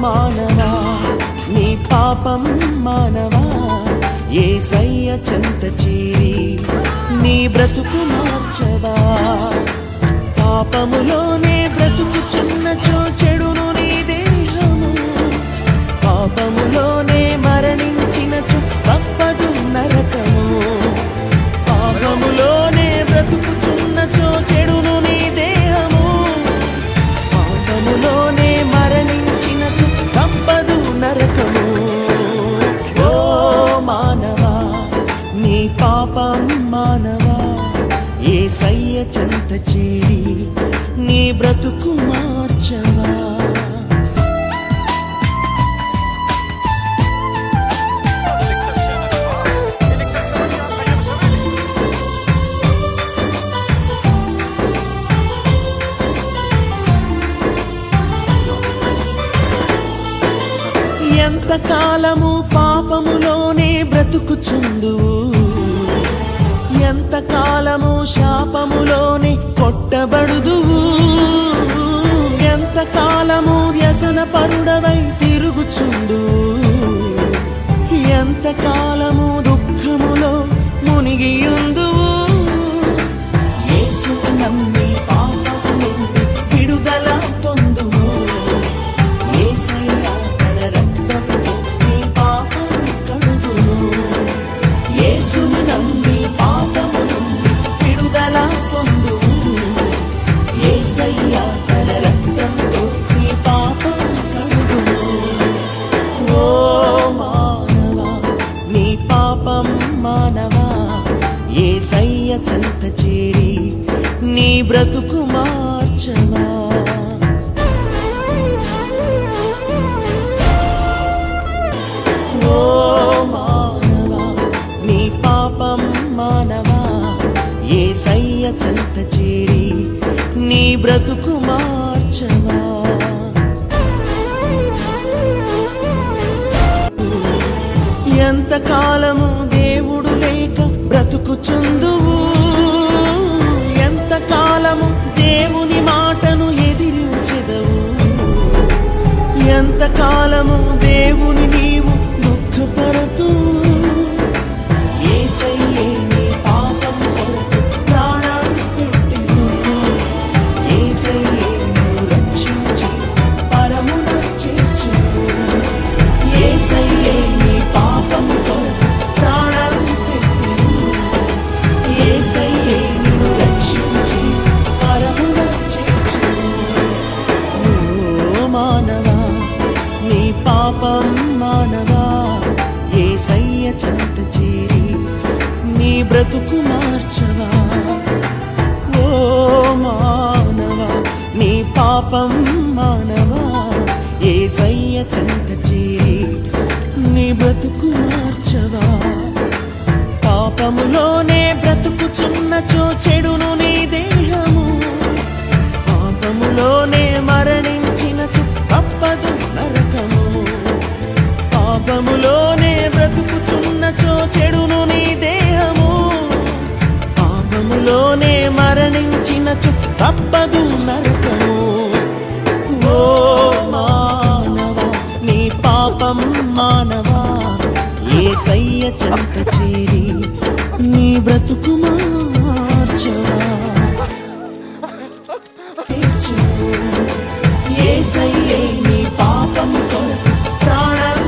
మానవా? నీ పాపం మానవా? ఏ సయ్య చెంత చేరి నీ బ్రతుకు మార్చవా? పాపములోనే బ్రతుకుచున్నచో చెడును నీ మానవా? ఏ సయ్య చెంత చేరి నీ బ్రతుకు మార్చవా? ఎంతకాలము పాపములోనే బ్రతుకుచుందు కాలము వ్యసన పరుడవై తిరుగుచుందు. నీ బ్రతుకు మార్చవా ఓ మానవా నీ పాపం మానవా? ఏ సయ్య చెంత చేరి నీ బ్రతుకు మార్చవా ఎంత ఎంతకాలము దేవుని నీవు దుఃఖపరతూ చేరి నీ బ్రతుకు మార్చవా? ఓ మానవా నీ పాపం మానవా? ఏ సయ్య చెంత చేరి నీ బ్రతుకు మార్చవా? పాపములోనే బ్రతుకుచున్నచో చెడును నీదే తప్పదు నరకము. ఓ మానవ నీ పాపం మానవా. ఏ సయ్య చెంత చేరి నీ బ్రతుకు మార్చవా? నీ పాపం కొరకు ప్రాణం